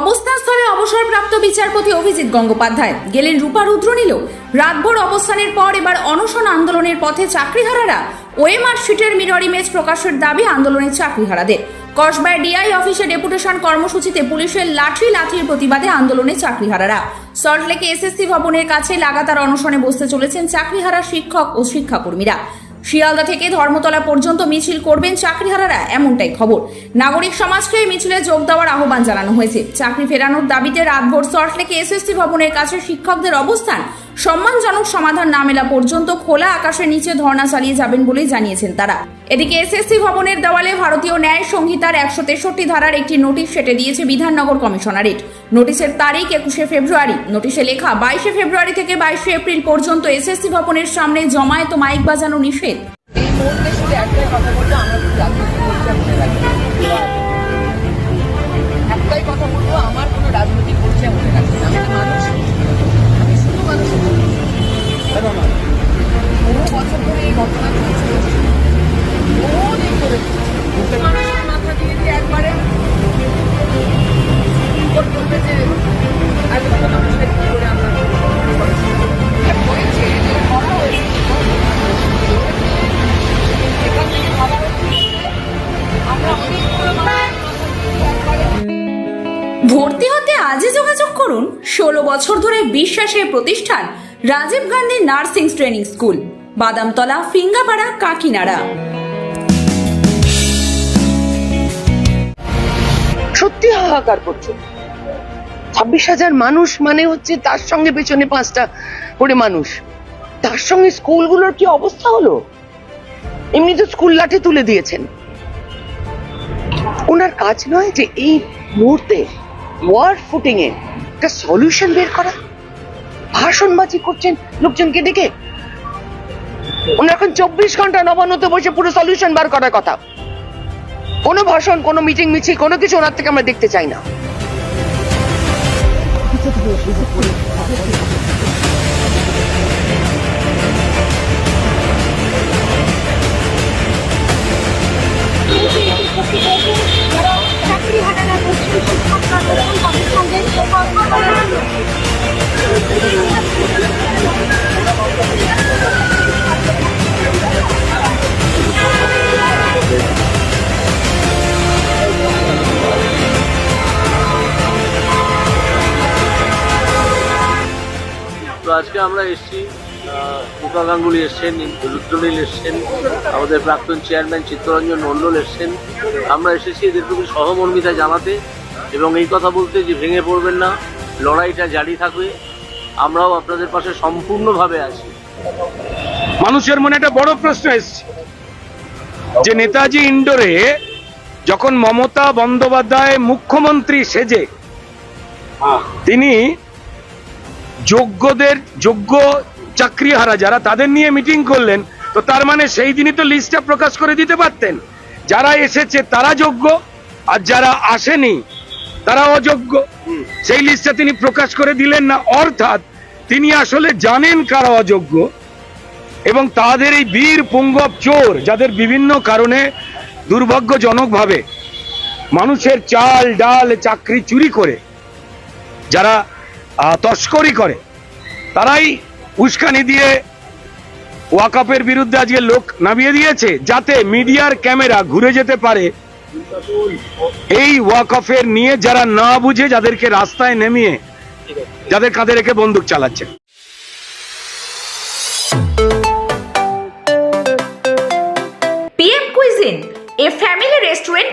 অবস্থানস্থলে অবসরপ্রাপ্ত বিচারপতি অভিজিৎ গঙ্গোপাধ্যায়। গেলেন রূপা রুদ্র নিল রাতভর অবস্থানের পর এবার অনশন আন্দোলনের পথে চাকরিহারারা ওএমআর শিটের মিরর ইমেজ প্রকাশের দাবি আন্দোলনের চাকরিহারাদের। কসবায় ডিআই অফিসে ডেপুটেশন কর্মসূচিতে পুলিশের লাঠি লাঠির প্রতিবাদে আন্দোলনে চাকরিহারারা। সল্টলেকে এসএসসি ভবনের কাছে লাগাতার অনশনে বসতে চলেছেন চাকরিহারা শিক্ষক ও শিক্ষাকর্মীরা। শিয়ালদা থেকে ধর্মতলা পর্যন্ত মিছিল করবেন চাকরিহারারা, এমনটাই খবর। নাগরিক সমাজকে এই মিছিলে যোগ দেওয়ার আহ্বান জানানো হয়েছে। চাকরি ফেরানোর দাবিতে রাতভর সল্টলেকে এসএসসি ভবনের কাছে শিক্ষকদের অবস্থান সম্মানজনক সমাধান না মেলা পর্যন্ত খোলা আকাশের নিচে ধর্ণা চালিয়ে যাবেন বলেই জানিয়েছেন তারা। এদিকে এসএসসি ভবনের দেওয়ালে ভারতীয় ন্যায় সংহিতার একশো তেষট্টি ধারার একটি নোটিশ সেটে দিয়েছে বিধাননগর কমিশনারেট। নোটিশের তারিখ একুশে ফেব্রুয়ারি। নোটিশে লেখা, বাইশে ফেব্রুয়ারি থেকে বাইশে এপ্রিল পর্যন্ত এসএসসি ভবনের সামনে জমায়েত মাইক বাজানো নিষেধ। একটাই কথা বলব, আমরা শুধু রাজনৈতিক আজই যোগাযোগ করুন ষোলো বছর ধরে বিশ্বাসের প্রতিষ্ঠান Rajiv Gandhi nursing training school, Badamtala, Phingapara, Kakinara. সত্যি হাহাকার করছে। ছাব্বিশ হাজার মানুষ মানে হচ্ছে তার সঙ্গে পেছনে পাঁচটা করে মানুষ। তার সঙ্গে স্কুলগুলোর কি অবস্থা হলো? এমনি তো স্কুল লাঠে তুলে দিয়েছেন। ওনার কাজ নয় যে এই মুহূর্তে ওয়ার্ড ফুটিং এ একটা সলিউশন বের করা। ভাষণবাজি করছেন লোকজনকে ডেকে। ওনার এখন চব্বিশ ঘণ্টা নবান্নতে বসে পুরো সলিউশন বার করার কথা। কোনো ভাষণ, কোনো মিটিং, মিছিল, কোনো কিছু ওনার থেকে আমরা দেখতে চাই না। আজকে আমরা এসেছি দীপা গাঙ্গুলি এসছেন রুদ্রনীল এসছেন আমাদের প্রাক্তন চেয়ারম্যান চিত্তরঞ্জন মণ্ডল এসছেন। আমরা এসেছি এদের প্রতি সহমর্মিতা জানাতে এবং এই কথা বলতে যে ভেঙে পড়বেন না লড়াইটা জারি থাকবে। আমরাও আপনাদের পাশে সম্পূর্ণভাবে আছি। মানুষের মনে একটা বড় প্রশ্ন এসছে। যে নেতাজি ইন্ডোরে যখন মমতা বন্দ্যোপাধ্যায় মুখ্যমন্ত্রী সেজে তিনি যোগ্যদের যোগ্য চাকরিহারা যারা তাদের নিয়ে মিটিং করলেন তো তার মানে সেই দিনই তো লিস্টটা প্রকাশ করে দিতে পারতেন। যারা এসেছে তারা যোগ্য আর যারা আসেনি তারা অযোগ্য। সেই লিস্টটা তিনি প্রকাশ করে দিলেন না অর্থাৎ তিনি আসলে জানেন কারা অযোগ্য এবং তাদের এই বীর পুঙ্গব চোর যাদের বিভিন্ন কারণে দুর্ভাগ্যজনকভাবে মানুষের চাল ডাল চাকরি চুরি করে যারা তস্করি করে। তারাই উস্কানি দিয়ে ওয়াকাপের বিরুদ্ধে আজকে লোক নামিয়ে দিয়েছে যাতে মিডিয়ার ক্যামেরা ঘুরে যেতে পারে। এই ওয়াকফের নিয়ে যারা না বুঝে যাদেরকে রাস্তায় নেমিয়ে যাদের কাঁধে রেখে বন্দুক চালাচ্ছে। এ ফ্যামিলি রেস্টুরেন্ট